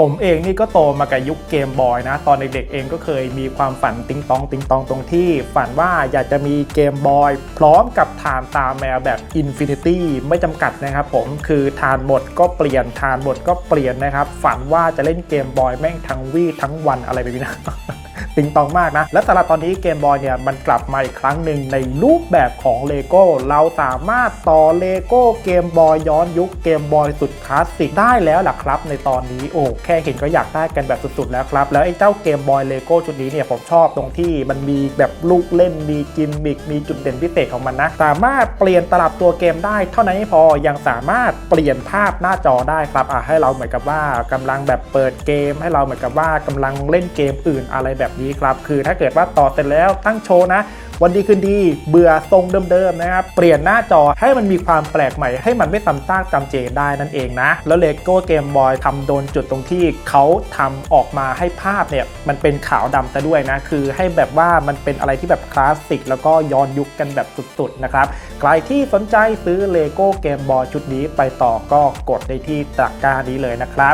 ผมเองนี่ก็โตมากับยุคเกมบอยนะ ตอนเด็กๆเองก็เคยมีความฝันติงตองติงตองตรงที่ ฝันว่าอยากจะมีเกมบอยพร้อมกับทานตาแมวแบบอินฟินิตี้ไม่จำกัดนะครับผมคือทานหมดก็เปลี่ยนทานหมดก็เปลี่ยนนะครับ ฝันว่าจะเล่นเกมบอยแม่งทั้งวี่ทั้งวันอะไรแบบนี้นะ ติงตองมากนะ และสำหรับตอนนี้เกมบอยเนี่ยมันกลับมาอีกครั้งหนึ่งในรูปแบบของเลโก้เราสามารถต่อเลโก้เกมบอยย้อนยุคเกมบอยสุดคลาสสิกได้แล้วล่ะครับ ในตอนนี้โอ้แค่เห็นก็อยากได้กันแบบสุดๆแล้วครับ แล้วไอ้เจ้าเกมบอยเลโก้ชุดนี้เนี่ยผมชอบตรงที่มันมีแบบลูกเล่นมีกิมมิกมีจุดเด่นพิเศษของมันนะ สามารถเปลี่ยนตลับตัวเกมได้ เท่านั้นไม่พอยังสามารถเปลี่ยนภาพหน้าจอได้ครับอะให้เราเหมือนกับว่ากำลังแบบเปิดเกม ให้เราเหมือนกับว่ากำลังเล่นเกมอื่นอะไรแบบนี้ครับคือถ้าเกิดว่าต่อเสร็จแล้วตั้งโชว์นะ วันดีคืนดีเบื่อทรงเดิมๆนะครับเปลี่ยนหน้าจอให้มันมีความแปลกใหม่ให้มันไม่ซ้ำซากจำเจได้นั่นเองนะ แล้วเลโก้เกมบอยทำโดนจุดตรงที่เขาทำออกมาให้ภาพเนี่ยมันเป็นขาวดำซะด้วยนะคือให้แบบว่ามันเป็นอะไรที่แบบคลาสสิกแล้วก็ย้อนยุคกันแบบสุดๆนะครับใครที่สนใจซื้อเลโก้เกมบอยชุดนี้ไปต่อก็กดได้ที่ตะกร้านี้เลยนะครับ